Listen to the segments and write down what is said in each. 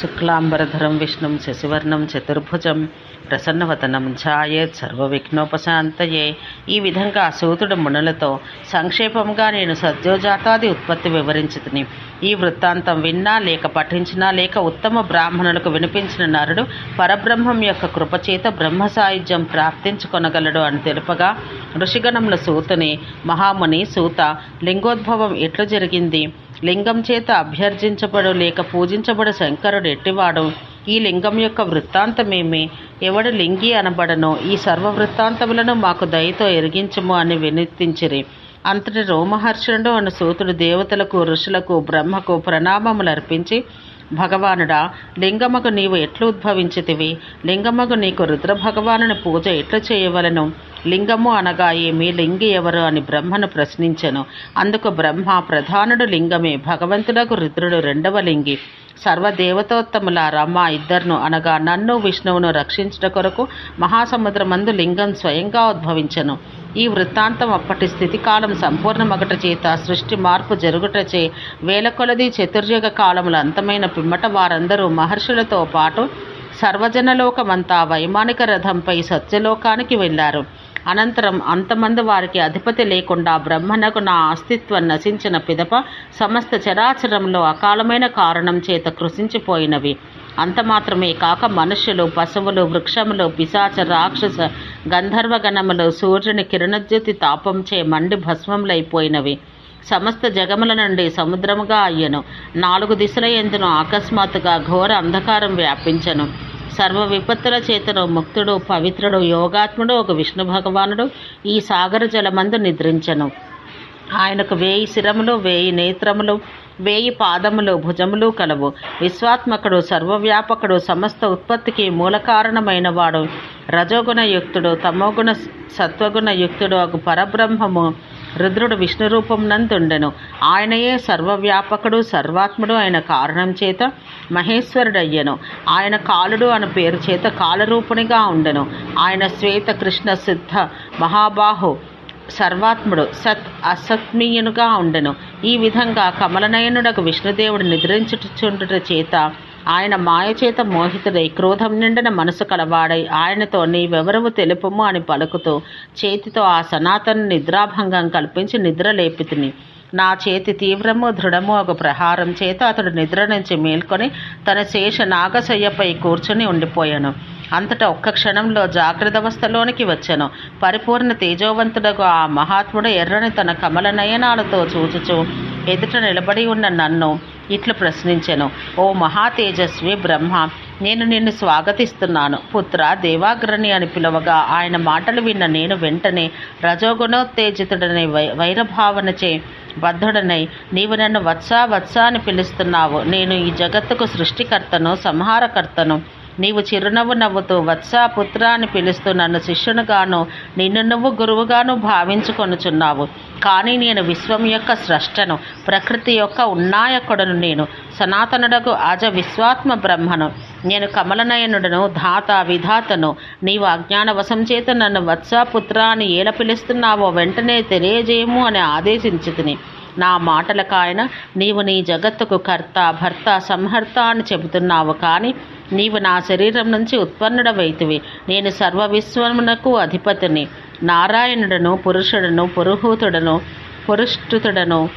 శుక్లాంబరధరం విష్ణుం శశివర్ణం చతుర్భుజం ప్రసన్నవతనం ఛాయేత్ సర్వవిఘ్నోపశాంతయే ఈ విధంగా సూతుడు మునులతో సంక్షేపంగా నేను సద్యోజాతాది ఉత్పత్తి వివరించుతుని. ఈ వృత్తాంతం విన్నా లేక పఠించినా లేక ఉత్తమ బ్రాహ్మణులకు వినిపించిన నరుడు పరబ్రహ్మం యొక్క కృపచేత బ్రహ్మ సాయుధ్యం ప్రాప్తించుకొనగలడు అని తెలుపగా ఋషిగణముల సూతుని మహాముని సూత లింగోద్భవం ఎట్లు జరిగింది? లింగం చేత అభ్యర్థించబడు లేక పూజించబడు శంకరుడు ఎట్టివాడు? ఈ లింగం యొక్క వృత్తాంతమేమి? ఎవడు లింగి అనబడనో ఈ సర్వ వృత్తాంతములను మాకు దయతో ఎరిగించుము అని వినతించిరి అంతటి రోమహర్షుడు అను సూతుడు దేవతలకు ఋషులకు బ్రహ్మకు ప్రణామములు అర్పించి భగవానుడా లింగమకు నీవు ఎట్లు ఉద్భవించితివి లింగమకు నీకు రుద్ర భగవానుని పూజ ఎట్లు చేయవలను? లింగము అనగా ఏమి? లింగి ఎవరు అని బ్రహ్మను ప్రశ్నించెను. అందుకు బ్రహ్మ ప్రధానుడు లింగమే భగవంతుడకు రుద్రుడు రెండవ లింగి. సర్వదేవతోత్తములారా మా ఇద్దరును అనగా నన్ను విష్ణువును రక్షించుట కొరకు మహాసముద్రమందు లింగం స్వయంగా ఉద్భవించను. ఈ వృత్తాంతం అప్పటి స్థితికాలం సంపూర్ణమగట చేత సృష్టి మార్పు జరుగుటచే వేల కొలది చతుర్యుగ కాలముల అంతమైన పిమ్మట వారందరూ మహర్షులతో పాటు సర్వజనలోకమంతా వైమానిక రథంపై సత్యలోకానికి వెళ్ళారు. అనంతరం అంతమంది వారికి అధిపతి లేకుండా బ్రహ్మనకు నా అస్తిత్వం నశించిన పిదప సమస్త చరాచరంలో అకాలమైన కారణం చేత కృషించిపోయినవి అంత మాత్రమే కాక మనుష్యులు పశువులు వృక్షములు పిశాచ రాక్షస గంధర్వగణములు సూర్యుని కిరణజ్యోతి తాపంచే మండి భస్మములైపోయినవి. సమస్త జగముల నుండి సముద్రముగా అయ్యను. నాలుగు దిశల ఎందును అకస్మాత్తుగా ఘోర అంధకారం వ్యాపించను. సర్వ విపత్తుల చేతను ముక్తుడు పవిత్రుడు యోగాత్ముడు ఒక విష్ణు భగవానుడు ఈ సాగర జలమందు నిద్రించను. ఆయనకు వేయి శిరములు వేయి నేత్రములు వేయి పాదములు భుజములు కలవు. విశ్వాత్మకుడు సర్వవ్యాపకుడు సమస్త ఉత్పత్తికి మూలకారణమైన వాడు రజోగుణ యుక్తుడు తమోగుణ సత్వగుణయుక్తుడు ఒక పరబ్రహ్మము. రుద్రుడు విష్ణు రూపం నందుండెను. ఆయనయే సర్వవ్యాపకుడు సర్వాత్ముడు అయిన కారణం చేత మహేశ్వరుడయ్యను. ఆయన కాలుడు అను పేరు చేత కాలరూపునిగా ఉండెను. ఆయన శ్వేత కృష్ణ సిద్ధ మహాబాహు సర్వాత్ముడు సత్ అసత్మీయునుగా ఉండెను. ఈ విధంగా కమలనయనుడకు విష్ణుదేవుడు నిద్రించుచుండుట చేత ఆయన మాయచేత మోహితుడై క్రోధం నిండిన మనసు కలవాడై ఆయనతో నీవెవరవు తెలుపుము అని పలుకుతూ చేతితో ఆ సనాతన నిద్రాభంగం కల్పించి నిద్ర లేపితిని. నా చేతి తీవ్రము దృఢము ఒక ప్రహారం చేత అతడు నిద్ర నుంచి మేల్కొని తన శేష నాగశయ్యపై కూర్చుని ఉండిపోయాను. అంతటా ఒక్క క్షణంలో జాగ్రత్త అవస్థలోనికి వచ్చాను. పరిపూర్ణ తేజోవంతుడకు ఆ మహాత్ముడు ఎర్రని తన కమల నయనాలతో చూచుచు ఎదుట నిలబడి ఉన్న నన్ను ఇట్లు ప్రశ్నించెను. ఓ మహా తేజస్వి బ్రహ్మ నేను నిన్ను స్వాగతిస్తున్నాను. పుత్ర దేవాగ్రణి అని పిలవగా ఆయన మాటలు విన్న నేను వెంటనే రజోగుణోత్తేజితుడనే వై వైరభావనచే బద్ధుడనై నీవు నన్ను వత్సా వత్సా అని పిలుస్తున్నావు. నేను ఈ జగత్తుకు సృష్టికర్తను సంహారకర్తను. నీవు చిరునవ్వు నవ్వుతూ వత్సా పుత్ర అని పిలుస్తూ నన్ను శిష్యునుగాను నిన్ను నువ్వు గురువుగాను భావించుకొనుచున్నావు. కానీ నేను విశ్వం యొక్క స్రష్టను ప్రకృతి యొక్క ఉన్నాయకుడను నేను. సనాతనుడకు అజ విశ్వాత్మ బ్రహ్మను. నేను కమలనయనుడను ధాత విధాతను. నీవు అజ్ఞానవశం చేత నన్ను వత్సా పుత్ర అని ఏల పిలుస్తున్నావో వెంటనే తెలియజేయము అని ఆదేశించుతిని. నా మాటలకు ఆయన నీవు నీ జగత్తుకు కర్త భర్త సంహర్త అని చెబుతున్నావు కానీ నీవు నా శరీరం నుంచి ఉత్పన్నుడవైతివి. నేను సర్వ విశ్వమునకు అధిపతిని. నారాయణుడను పురుషుడను పురుహూతుడను పురుష్టుతుడను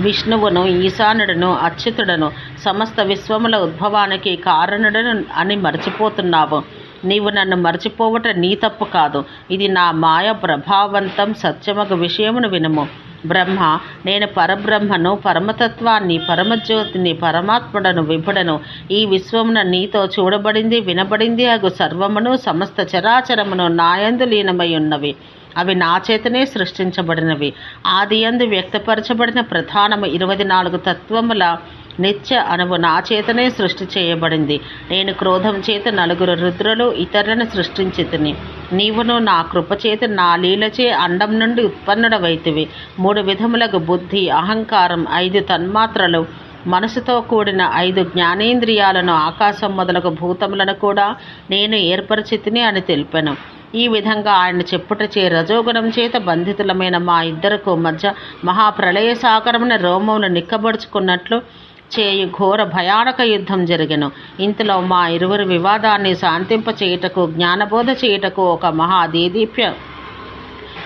విష్ణువును ఈశానుడను అచ్యుతుడను సమస్త విశ్వముల ఉద్భవానికి కారణుడను అని మర్చిపోతున్నావు. నీవు నన్ను మర్చిపోవట నీ తప్పు కాదు. ఇది నా మాయ ప్రభావంతం సత్యమగు విషయమును వినుము. బ్రహ్మ నేను పరబ్రహ్మను పరమతత్వాన్ని పరమజ్యోతిని పరమాత్ముడను విభుడను. ఈ విశ్వమున నీతో చూడబడింది వినబడింది అగు సర్వమును సమస్త చరాచరమును నాయందు లీనమై ఉన్నవి. అవి నా చేతనే సృష్టించబడినవి. ఆది అందు వ్యక్తపరచబడిన ప్రధానము ఇరవై నాలుగు తత్వముల నిత్య అనువు నా చేతనే సృష్టి చేయబడింది. నేను క్రోధం చేత నలుగురు రుద్రులు ఇతరులను సృష్టించితిని. నీవును నా కృపచేత నా లీలచే అండం నుండి ఉత్పన్నుడవైతివి. మూడు విధములకు బుద్ధి అహంకారం ఐదు తన్మాత్రలు. మనసుతో కూడిన ఐదు జ్ఞానేంద్రియాలను ఆకాశం మొదలగు భూతములను కూడా నేను ఏర్పరిచితిని అని తెలిపాను. ఈ విధంగా ఆయన చెప్పుటచే రజోగుణం చేత బంధితులమైన మా ఇద్దరకు మధ్య మహాప్రళయ సాగరమైన రోమములు నిక్కబడుచుకున్నట్లు చేయు ఘోర భయానక యుద్ధం జరిగెను. ఇంతలో మా ఇరువురి వివాదాన్ని శాంతింప చేయుటకు జ్ఞానబోధ చేయుటకు ఒక మహా దేదీప్య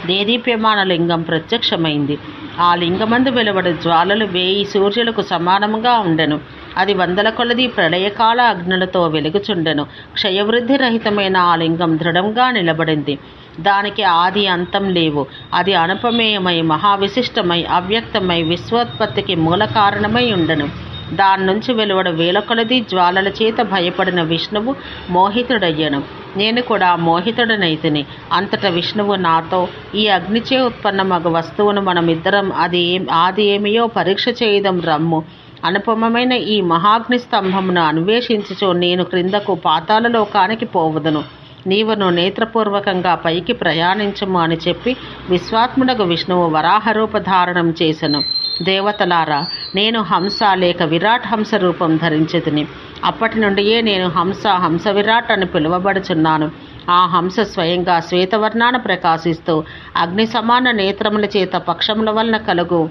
దేదీప్యమాన లింగం ప్రత్యక్షమైంది. ఆ లింగమందు వెలువడే జ్వాలలు వేయి సూర్యులకు సమానముగా ఉండెను. అది వందల కొలది ప్రళయకాల అగ్నులతో వెలుగుచుండెను. క్షయవృద్ధి రహితమైన ఆ లింగం దృఢంగా నిలబడింది. దానికి ఆది అంతం లేవు. అది అనుపమేయమై మహావిశిష్టమై అవ్యక్తమై విశ్వోత్పత్తికి మూల కారణమై ఉండెను. దాని నుంచి వెలువడ వేలకొలది జ్వాలల చేత భయపడిన విష్ణువు మోహితుడయ్యను. నేను కూడా మోహితుడనైతిని. అంతట విష్ణువు నాతో ఈ అగ్నిచే ఉత్పన్నమగు వస్తువును మనమిద్దరం అది ఏం అది ఏమియో పరీక్ష చేయదం రమ్ము. అనుపమమైన ఈ మహాగ్ని స్తంభమును అన్వేషించుచు నేను క్రిందకు పాతాల లోకానికి పోవదును. నీవును నేత్రపూర్వకంగా పైకి ప్రయాణించము అని చెప్పి విశ్వాత్ముడకు విష్ణువు వరాహరూప ధారణం చేసెను. దేవతలారా నేను హంస లేక విరాట్ హంస రూపం ధరించితిని అప్పటి నుండియే నేను హంస హంస విరాట్ అని పిలువబడుచున్నాను. ఆ హంస స్వయంగా శ్వేతవర్ణాన ప్రకాశిస్తూ అగ్ని సమాన నేత్రముల చేత పక్షముల వలన కలుగు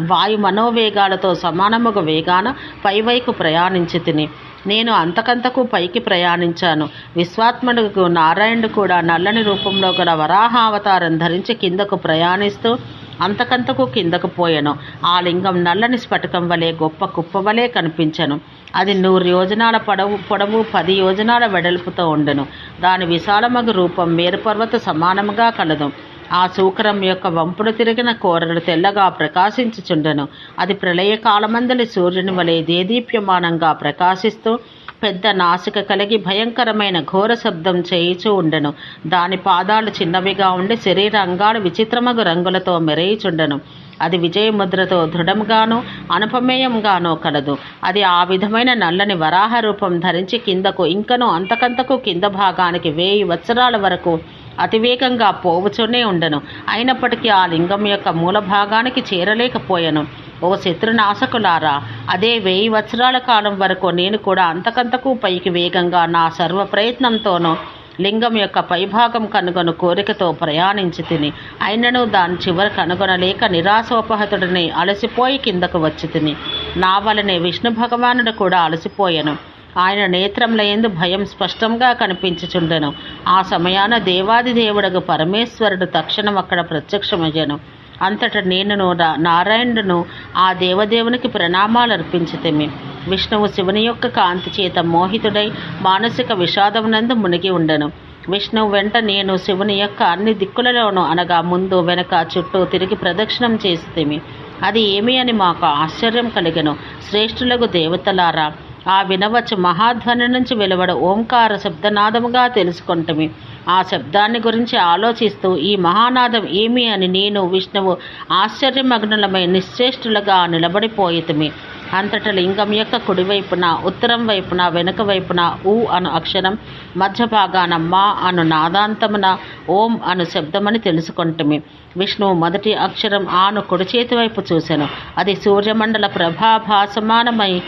వాయు మనోవేగాలతో సమానముగా వేగాన పైవైపు ప్రయాణించి తిని నేను అంతకంతకు పైకి ప్రయాణించాను. విశ్వాత్మడుకు నారాయణుడు కూడా నల్లని రూపంలో గల వరాహావతారం ధరించి కిందకు ప్రయాణిస్తూ అంతకంతకు కిందకు పోయాను. ఆ లింగం నల్లని స్ఫటికం వలె గొప్ప కుప్ప వలె కనిపించను. అది నూరు యోజనాల పొడవు పొడవు పది యోజనాల వెడల్పుతో ఉండెను. దాని విశాలమగు రూపం మేరుపర్వత సమానముగా కలదు. ఆ శూకరం యొక్క వంపుడు తిరిగిన కోరలు తెల్లగా ప్రకాశించుచుండెను. అది ప్రళయకాలమందలి సూర్యుని వలె దేదీప్యమానంగా ప్రకాశిస్తూ పెద్ద నాసిక కలిగి భయంకరమైన ఘోర శబ్దం చేయిచూ ఉండెను. దాని పాదాలు చిన్నవిగా ఉండి శరీరాంగాలు విచిత్రమగు రంగులతో మెరేయిచుండెను. అది విజయముద్రతో దృఢంగాను అనుపమేయంగానో కలదు. అది ఆ విధమైన నల్లని వరాహ రూపం ధరించి కిందకు ఇంకను అంతకంతకు కింద భాగానికి వేయి వత్సరాల వరకు అతివేగంగా పోవుచునే ఉండను. అయినప్పటికీ ఆ లింగం యొక్క మూల భాగానికి చేరలేకపోయాను. ఓ శత్రునాశకులారా అదే వెయ్యి వత్సరాల కాలం వరకు నేను కూడా అంతకంతకు పైకి వేగంగా నా సర్వ ప్రయత్నంతోనూ లింగం యొక్క పైభాగం కనుగొను కోరికతో ప్రయాణించి తిని అయినను దాని చివర కనుగొనలేక నిరాశోపహతుడిని అలసిపోయి కిందకు వచ్చి తిని నా వలనే విష్ణు భగవానుడు కూడా అలసిపోయాను. ఆయన నేత్రముల ఎందు భయం స్పష్టంగా కనిపించుచుండెను. ఆ సమయాన దేవాది దేవుడకు పరమేశ్వరుడు తక్షణం అక్కడ ప్రత్యక్షమయ్యాను. అంతట నేనును రా- నారాయణుడును ఆ దేవదేవునికి ప్రణామాలు అర్పించితిమి విష్ణువు శివుని యొక్క కాంతి చేత మోహితుడై మానసిక విషాదమునందు మునిగి ఉండను. విష్ణువు వెంట నేను శివుని యొక్క అన్ని దిక్కులలోనూ అనగా ముందు వెనక చుట్టూ తిరిగి ప్రదక్షిణం చేస్తేమి అది ఏమి అని మాకు ఆశ్చర్యం కలిగను. శ్రేష్ఠులకు దేవతలారా ఆ వినవచ్చు మహాధ్వని నుంచి వెలువడ ఓంకార శబ్దనాదముగా తెలుసుకుంటమి ఆ శబ్దాన్ని గురించి ఆలోచిస్తూ ఈ మహానాదం ఏమి అని నేను విష్ణువు ఆశ్చర్యమగ్నులమై నిశ్చేష్టులుగా నిలబడిపోయితమే. అంతట లింగం యొక్క కుడివైపున ఉత్తరం వైపున వెనుక వైపున ఊ అను అక్షరం మధ్య భాగాన మా అను నాదాంతమున ఓం అను శబ్దమని తెలుసుకుంటమే. విష్ణువు మొదటి అక్షరం ఆను కుడి చేతి వైపు చూశాను అది సూర్యమండల ప్రభాభాసమానమై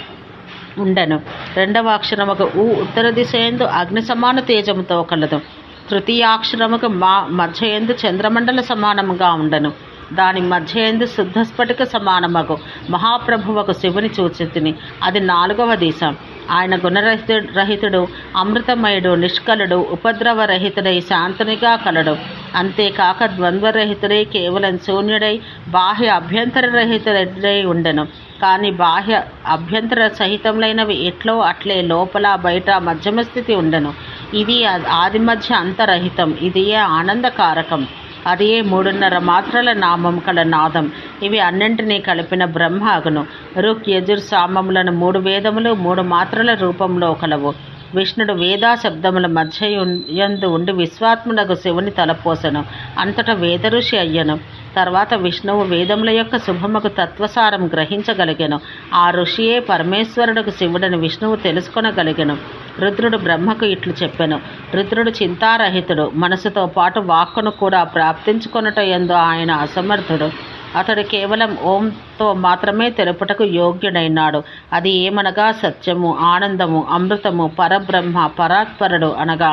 ఉండెను. రెండవ అక్షరం ఒక ఊ ఉత్తర దిశ ఎందు అగ్ని సమాన తేజముతో కలదు. తృతీయాక్షరముకు మా మధ్యయందు చంద్రమండల సమానముగా ఉండెను. దాని మధ్యయందు శుద్ధ స్ఫటిక సమానమగు మహాప్రభువకు శివుని చూచితిని. అది నాలుగవ దిశ. ఆయన గుణరహిత రహితుడు అమృతమయుడు నిష్కలుడు ఉపద్రవరహితుడై శాంతునిగా కలడు. అంతేకాక ద్వంద్వరహితుడై కేవలం శూన్యుడై బాహ్య అభ్యంతర రహితుడై ఉండెను. కానీ బాహ్య అభ్యంతర సహితములైనవి ఎట్లో అట్లే లోపల బయట మధ్యమ స్థితి ఉండను. ఇది ఆది మధ్య అంతరహితం. ఇది ఆనందకారకం. అదే మూడున్నర మాత్రల నామం కల నాదం. ఇవి అన్నింటినీ కలిపిన బ్రహ్మ అగును. రుక్ యజుర్ సామములను మూడు వేదములు మూడు మాత్రల రూపంలో కలవు. విష్ణుడు వేదా శబ్దముల మధ్య యందు ఉండి విశ్వాత్మునకు శివుని తలపోసెను. అంతటా వేద ఋషి అయ్యను. తర్వాత విష్ణువు వేదముల యొక్క శుభముకు తత్వసారం గ్రహించగలిగాను. ఆ ఋషియే పరమేశ్వరుడుకు శివుడని విష్ణువు తెలుసుకొనగలిగాను. రుద్రుడు బ్రహ్మకు ఇట్లు చెప్పాను. రుద్రుడు చింతారహితుడు. మనసుతో పాటు వాక్కును కూడా ప్రాప్తించుకొనుట ఎందు ఆయన అసమర్థుడు. అతడు కేవలం ఓంతో మాత్రమే తెలుపుటకు యోగ్యుడైనాడు. అది ఏమనగా సత్యము ఆనందము అమృతము పరబ్రహ్మ పరాత్పరుడు అనగా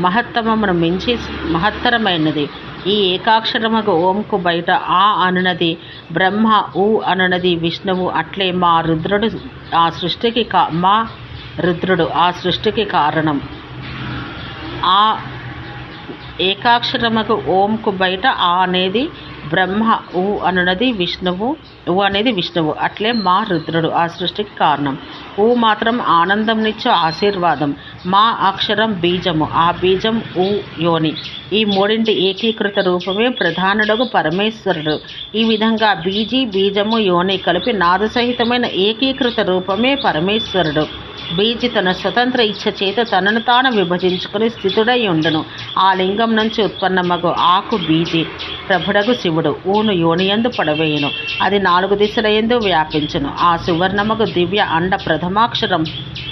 మహత్తమమును మించి మహత్తరమైనది. ఈ ఏకాక్షరమగు ఓంకు బయట ఆ అనునది బ్రహ్మ ఊ అనునది విష్ణువు అట్లే మా రుద్రుడు ఆ సృష్టికి కా మా రుద్రుడు ఆ సృష్టికి కారణం. ఆ ఏకాక్షరముకు ఓంకు బయట ఆ అనేది బ్రహ్మ ఉ అనున్నది విష్ణువు ఉ అనేది విష్ణువు. అట్లే మా రుద్రుడు ఆ సృష్టికి కారణం. ఊ మాత్రం ఆనందంనిచ్చే ఆశీర్వాదం. మా అక్షరం బీజము. ఆ బీజం ఊ యోని. ఈ మూడింటి ఏకీకృత రూపమే ప్రధానుడకు పరమేశ్వరుడు. ఈ విధంగా బీజి బీజము యోని కలిపి నాదసహితమైన ఏకీకృత రూపమే పరమేశ్వరుడు. బీజి తన స్వతంత్ర ఇచ్ఛ చేత తనను తాను విభజించుకుని స్థితుడై ఉండును. ఆ లింగం నుంచి ఉత్పన్నమగు ఆకు బీజి ప్రభుడగు శివుడు ఊను యోనియందు పడవేయును. అది నాలుగు దిశల ఎందు వ్యాపించును. ఆ సువర్ణమగు దివ్య అండ ప్రథమాక్షరం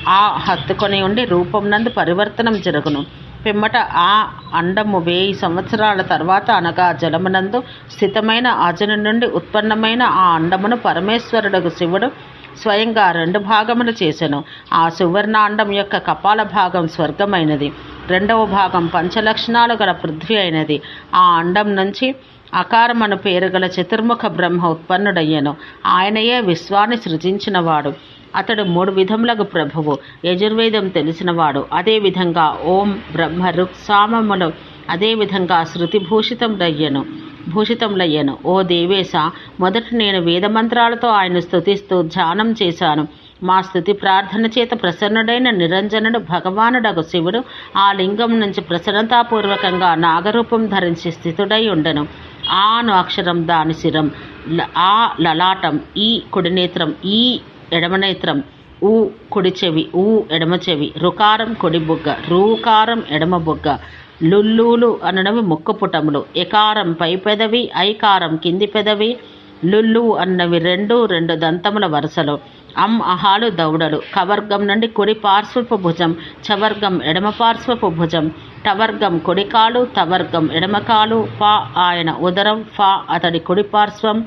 ఆ హత్తుకొని ఉండి రూపం నందు పరివర్తనం జరుగును. పిమ్మట ఆ అండము వేయి సంవత్సరాల తర్వాత అనగా జలమునందు స్థితమైన అజను నుండి ఉత్పన్నమైన ఆ అండమును పరమేశ్వరుడు శివుడు స్వయంగా రెండు భాగములు చేసెను. ఆ సువర్ణాండం యొక్క కపాల భాగం స్వర్గమైనది. రెండవ భాగం పంచలక్షణాలు గల పృథ్వీ అయినది. ఆ అండం నుంచి అకారమను పేరు గల చతుర్ముఖ బ్రహ్మ ఉత్పన్నుడయ్యను. ఆయనయే విశ్వాన్ని సృజించినవాడు. అతడు మూడు విధములకు ప్రభువు. యజుర్వేదం తెలిసినవాడు. అదేవిధంగా ఓం బ్రహ్మ రుక్ సామములు అదేవిధంగా శృతిభూషితం శృతిభూషితంలయ్యను భూషితంలయ్యను ఓ దేవేశ మొదట నేను వేదమంత్రాలతో ఆయన స్థుతిస్తూ ధ్యానం చేశాను. మా స్థుతి ప్రార్థన చేత ప్రసన్నుడైన నిరంజనుడు భగవానుడగు శివుడు ఆ లింగం నుంచి ప్రసన్నతాపూర్వకంగా నాగరూపం ధరించి స్థితుడై ఉండను. ఆను అక్షరం దాని శిరం ల- ఆ లలాటం ఈ కుడినేత్రం ఈ ఎడమనేత్రం ఊ కుడి చెవి ఊ ఎడమ చెవి రుకారం కుడి బుగ్గ రూకారం ఎడమ బుగ్గ లుల్లులు అనడవి ముక్కు పుటములు. ఎకారం పై పెదవి ఐకారం కింది పెదవి లుల్లు అన్నవి రెండు రెండు దంతముల వరుసలు. అం అహాలు దౌడలు. కవర్గం నుండి కుడి పార్శ్వపు భుజం చవర్గం ఎడమ పార్శ్వపు భుజం. టవర్గం కుడికాలు తవర్గం ఎడమకాలు. ఫా ఆయన ఉదరం ఫా అతడి కుడి పార్శ్వం.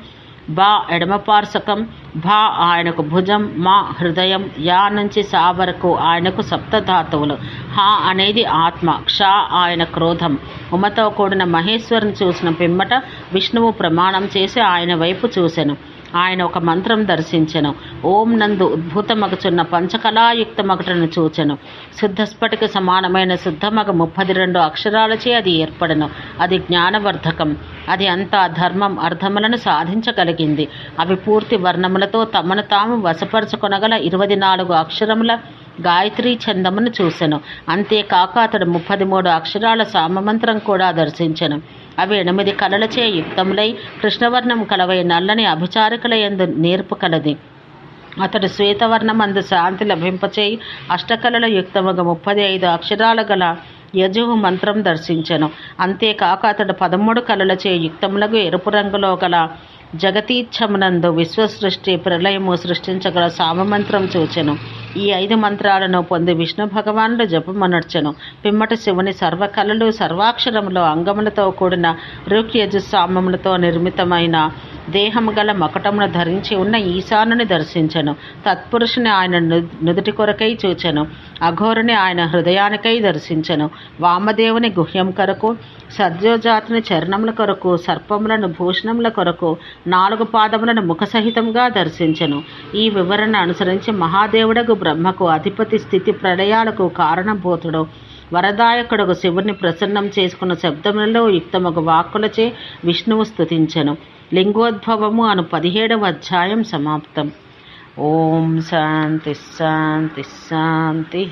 బా ఎడమపార్శకం భా ఆయనకు భుజం మా హృదయం యా నుంచి సా వరకు ఆయనకు సప్తధాతువులు. హా అనేది ఆత్మ క్ష ఆయన క్రోధం. ఉమతో కూడిన మహేశ్వరుని చూసిన పిమ్మట విష్ణువు ప్రమాణం చేసి ఆయన వైపు చూసెను. ఆయన ఒక మంత్రం దర్శించెను. ఓం నందు ఉద్భుతమగచున్న పంచకళాయుక్త మగటను చూచెను. శుద్ధ స్ఫటిక సమానమైన శుద్ధమగ ముప్పది రెండు అక్షరాలచే అది ఏర్పడను. అది జ్ఞానవర్ధకం. అది అంతా ధర్మం అర్థములను సాధించగలిగింది. అవి పూర్తి వర్ణములతో తమను తాము వశపరచుకొనగల ఇరవై నాలుగు అక్షరముల గాయత్రి ఛందమును చూశాను అంతేకాక అతడు ముప్పది మూడు అక్షరాల సామమంత్రం కూడా దర్శించెను. అవి ఎనిమిది కళలచే యుక్తములై కృష్ణవర్ణం కలవై నల్లని అభిచారికల ఎందు నేర్పు కలది. అతడు శ్వేతవర్ణమందు శాంతి లభింపచేయి అష్టకళల యుక్తముగా ముప్పది ఐదు అక్షరాల గల యజువు మంత్రం దర్శించెను. అంతేకాక అతడు పదమూడు కళలచే యుక్తములకు ఎరుపు రంగులో గల జగతీచ్ఛమునందు విశ్వసృష్టి ప్రళయము సృష్టించగల సామమంత్రం చూచెను. ఈ ఐదు మంత్రాలను పొంది విష్ణు భగవానుడు జపమనర్చను. పిమ్మట శివుని సర్వకళలు సర్వాక్షరములో అంగములతో కూడిన రుక్యజు నిర్మితమైన దేహము గల మకటమును ధరించి ఉన్న ఈశానుని దర్శించను. తత్పురుషుని ఆయన ను- నుదుటి కొరకై చూచెను. అఘోరుని ఆయన హృదయానికై దర్శించను. వామదేవుని గుహ్యం కొరకు సద్యోజాతుని చరణముల కొరకు సర్పములను భూషణముల కొరకు నాలుగు పాదములను ముఖసహితంగా దర్శించను. ఈ వివరణ అనుసరించి మహాదేవుడకు బ్రహ్మకు అధిపతి స్థితి ప్రళయాలకు కారణభూతుడు వరదాయకుడుగు శివుని ప్రసన్నం చేసుకున్న శబ్దములలో యుక్తమగు వాక్కులచే విష్ణువు స్తుతించెను. లింగోద్భవము అను పదిహేడవ అధ్యాయం సమాప్తం. ఓం శాంతి శాంతి శాంతి.